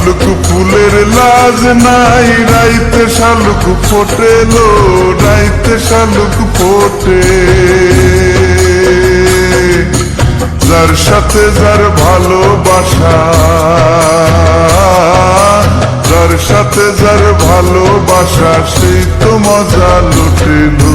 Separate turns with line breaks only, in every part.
শালুক ফুলের লাজ নাই, রাইতে শালুক ফোটেলো, রাইতে শালুক ফোটে। যার সাথে যার ভালোবাসা, যার সাথে যার ভালোবাসা, সেই তো মজা লুটেলো।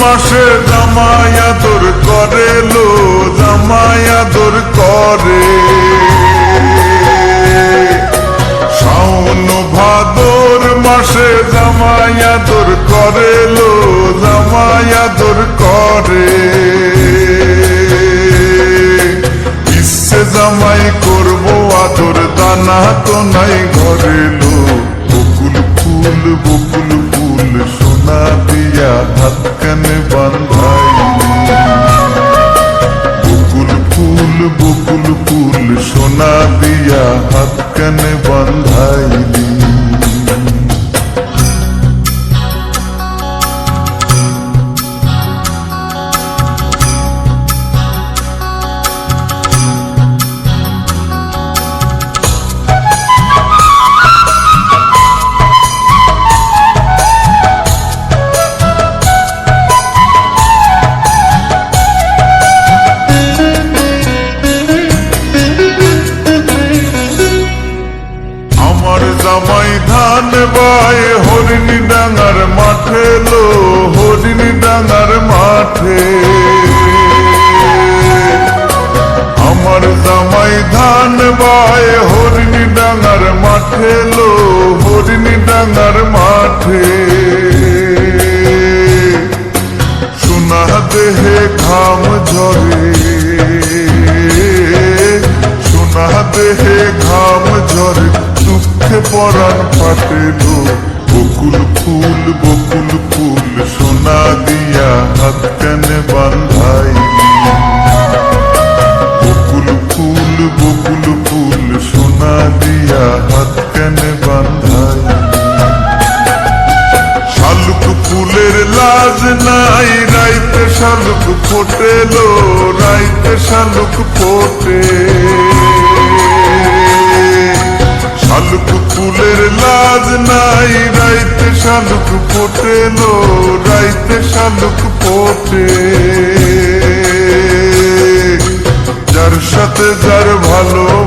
মাসে জামায়াদর করে লো জামায়াদর করে। শাওন ভাদর মাসে জামায়াদর করে লো জামায়াদর করে। জামাই করব আদর দানা তো নাই ঘরে লো, বকুল ফুল দিয়া হাত কানে ধান বাই হরিণী ডাঙার মাঠে লো, হরিণী ডাঙার মাঠে। আমার জামাই ধান বাই হরিণী ডাঙার মাঠে লো, হরিণী ডাঙার মাঠে। সোনা দেহে ঘাম ঝরে, সোনা দেহে ঘাম ঝরে। দুঃখে পরাণ ফাটেলো। বকুল ফুল বকুল ফুল, সোনা দিয়া হাত কানে বান্ধাইলি। বকুল ফুল বকুল ফুল, সোনা দিয়া হাত কানে বান্ধাইলি। শালুক ফুলের লাজ নাই, রাইতে শালুক ফোটেলো, রাইতে শালুক রাইতে পোটে লো রাইতে শালুক পোটে যার সাথে যার ভালোবাসা